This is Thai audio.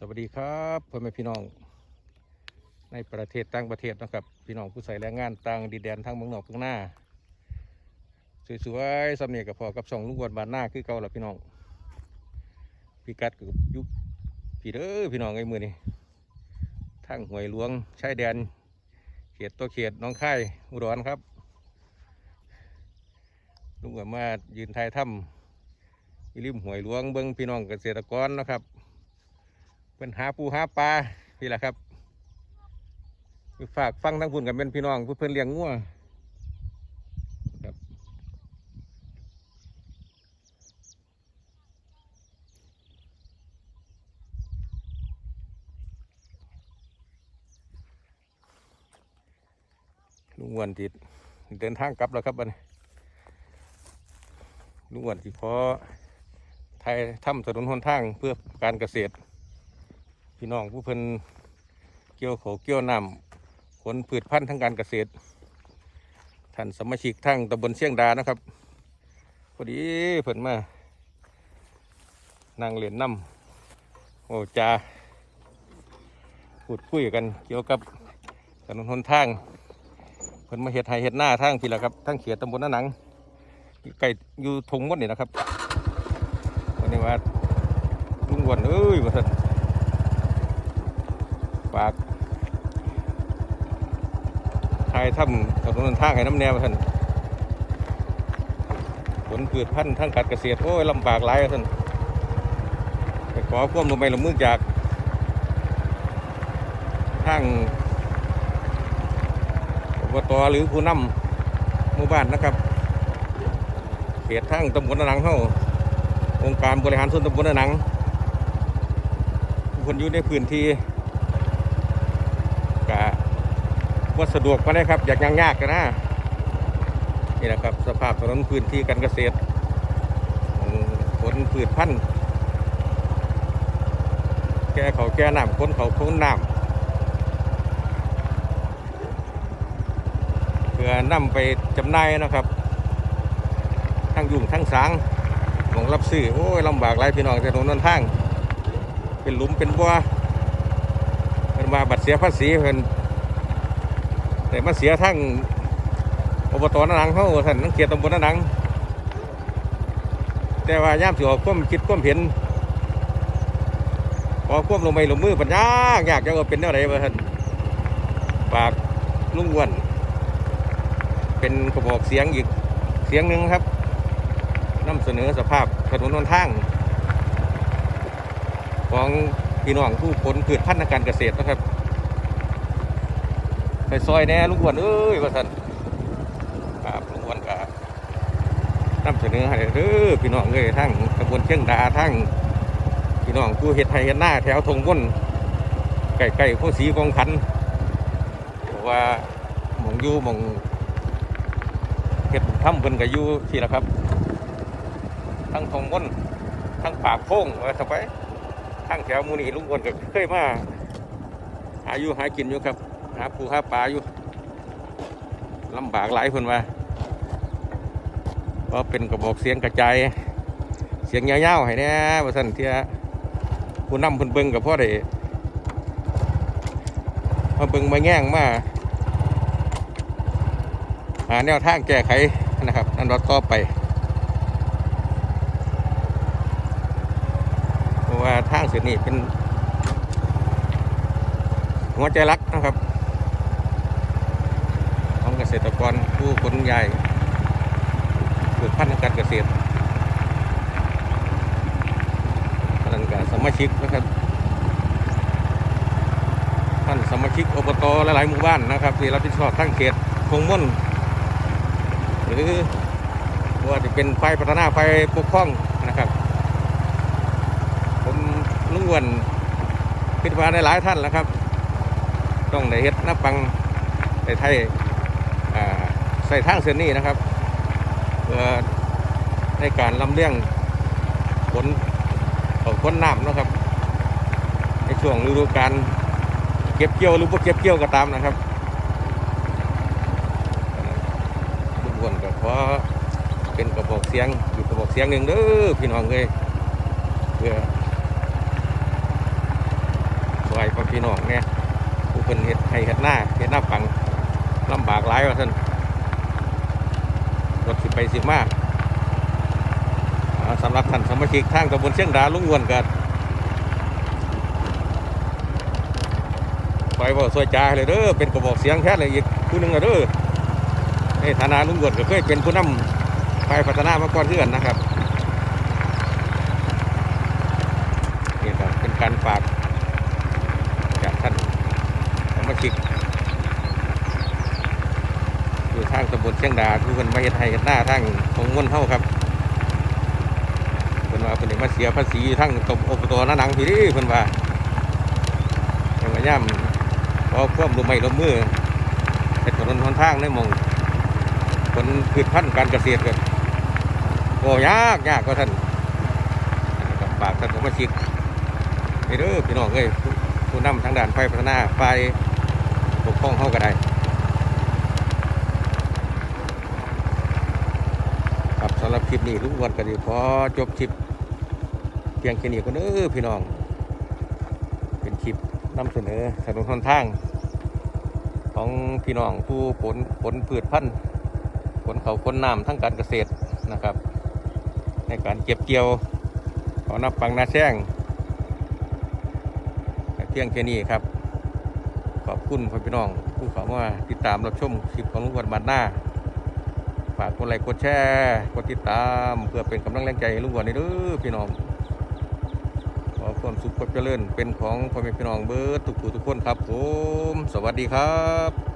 สวัสดีครับพ่อแม่พี่น้อง ในประเทศต่างประเทศนะครับ พี่น้องผู้ใส่แรงงานต่างดินแดนทั้งเมืองนอกเมืองหน้าสวยๆสำเนียกับพอกับช่องลุงวนบานหน้าคือเก่าละพี่น้องพี่กัดกับยุคพี่เด้อพี่น้องไอ้มือนี่ทั้งหวยหลวงชายแดน เขตตัวเขตน้องค่ายอุดรครับลุงวนมายืนไทยถ้ำอยู่ริมหวยหลวงเบิ้งพี่น้องเกษตรกรนะครับ เป็นหาปูหาปลาพี่แหละครับฝากฟังทั้งพุ่นกับเป็นพี่น้องเพิ่อนเลี้ยงงัวครับลุงวันติดเดินทางกลับแล้วครับบันลุงวันที่ขอไทยทำถนนหนทางเพื่อการเกษตร พี่น้องผู้เพิ่นเกี่ยวเขาเกี่ยวน้ำผลพืชพันธุ์ทางการเกษตร ท่านสมาชิกทั้งตำบลเชียงดานะครับพอดีเพิ่นมานั่งเล่นน้ำโอ้จาพูดคุยกันเกี่ยวกับถนนหนทางเพิ่นมาเฮ็ดไห้เฮ็ดหน้าทางพี่ละครับทั้งเขียตำบลน้าหนังไก่อยู่ทงหมดนี่นะครับวันนี้ว่าลุงอ้วนเอ้ยว่าท่น ฝากทายถ้ำถนนทางให้น้ำแนวท่านผลพืชพันธุ์ทางการเกษตรโอ้ยลำบากหลายท่านไปขอความลงไปลงมือจากทางอบตหรือผู้นำหมู่บ้านนะครับเขตทั้งตำบลนาหนังเข้าองค์การบริหารส่วนตำบลนาหนังคนอยู่ในพื้นที่ กะ ว่าสะดวกมาได้ครับ อยากยังยากกันนะนี่นะครับ สภาพถนนพื้นที่การเกษตรผลพืชพันธุ์แก่เขาแก่น้ำคนเขาพ้นน้ำเพื่อนำไปจำหน่ายนะครับ ทั้งยุ่งทั้งสางของรับซื้อโอ้ยลำบากหลายพี่น้องแต่ถนนนนทาง เป็นหลุมเป็นบัวเป็นมาบัตรเสียภาษีเพิ่น แต่มาเสียทั้งอบตนาหนังเขาท่านนังเกียรตำบลนาหนังแต่ว่าย่ามสิออกความคิดความเห็นพอควบลงไปลงมือปัญญากยากจะเป็นอะไรบ้ท่านปากลุงวนเป็นกระบอกเสียงอีกเสียงหนึ่งครับนำเสนอสภาพถนนหนทาง ของพี่น้องผู้ผลพืชพันธุ์การเกษตรนะครับ ไปซอยแน่ลุงอ้วนเอ้ยว่าสันครับลุงอ้วนก็นำเสนอให้เด้อพี่น้องเอ้ยทั้งตำบลเชียงดาทั้งพี่น้องผู้เฮ็ดไทยเฮ็ดหน้าแถวทงวนไก่ไก่ผู้สีกองขันเพราะว่าหมองยู่หมองเฮ็ดถ้ำเพิ่นก็อยู่ที่ละครับ ทั้งทงวนทั้งปากโค้งว่าสไปทางแถวมูนีลุงคนก็เคยมาหายู่หากินอยู่ครับ หาปูหาปลาอยู่ลำบากหลายคนว่าก็เป็นกระบอกเสียงกระจายเสียงยาวๆให้แน่ว่าสันเทียผู้นำเพิ่นเบิงกับพ่อได้มาเบิงมาแง่งมาหาแนวทางแก้ไขนะครับนั่นเราต่อไปเพราะว่าทางเส้นนี้เป็นหัวใจรักนะครับ ษตรกรผู้คนใหญ่พืชพันธุ์ทางการเกษตรท่านกับสมาชิกนะครับท่านสมาชิกอบตหลายๆหมู่บ้านนะครับที่รับผิดชอบทั้งเขตคงม่นหรือว่าจะเป็นไฟพัฒนาไฟปกครองนะครับ ผมลุงวนคิดว่าหลายท่านแล้วครับ ต้องได้เฮ็ดหน้าปังในไทย ใส่ทางเส้นนี้นะครับเพื่อในการลำเลียงขนของขนน้ำนะครับ ในช่วงฤดูกาลเก็บเกี่ยวหรือพวกเก็บเกี่ยวก็ตามนะครับลุงอ้วนก็ขอเป็นกระบอกเสียงอยู่กระบอกเสียงหนึ่งเด้อพี่น้องเลยเพื่อพี่น้องเนี่ยผู้เป็นเฮ็ดให้เฮ็ดหน้าเฮ็ดหน้าปัง ลำบากหลายว่าท่านรถสิไปสิมาอ่าสำหรับท่านสมาชิกทางตำบลเชียงดาลุงวนกันไปบอกสวยจาเลยเด้อเป็นกระบอกเสียงแท้เลยอีกผู้หนึ่งเลยเด้อในฐานะลุงวนก็เคยเป็นผู้นำไปพัฒนามาก่อนเพื่อนนะครับนี่ครับเป็นการฝากจากท่านสมาชิก อยู่ทางตำบลเชียงดาทุกคนมาเฮ็ดให้กันหน้าทางของม้วนเท่าครับเพิ่นว่าเพิ่นได้มาเสียภาษีทั้งตบอบตนาหนังพี่นี่เพิ่นว่าเพิ่นว่าย่ำพอควบรวมไม่รวมมือเฮ็ดถนนหนทางในมองผลพืชพันธุ์การเกษตรกันก็ยากยากก็ท่านกับฝากท่านสมาชิกไปเด้อพี่น้องเอ้ยผู้ผู้นำทางด้านไฟพัฒนาไฟปกครองเฮาก็ได้ ครับสำหรับค ลิปนี้ลุงอ้วันก็ดีพอจบคลิปเพียงแค่นี้ก็เด้อพี่น้อง เป็นคลิปนำเสนอถนนหนทาง ของพี่น้องผู้ผลผลพืชพันธุ์ผลเขาผลน้ำทั้งการเกษตรนะครับ ในการเก็บเกี่ยวขอนับปังนาแซงเที่ยงแค่นี้ครับ ขอบคุณพ่อพี่น้องผู้เข้ามาติดตามรับชมคลิปของลุงอ้วันบันหน้าากกดไลค์กดแชร์กดติดตามเพื่อเป็นกำลังแรงใจให้ลุงอ้วันในเด้อพี่น้องขอความสุขความเจริญเป็นของพ่อแม่พี่น้องเบิร์ดทุกผู้ทุกคนครับผม สวัสดีครับ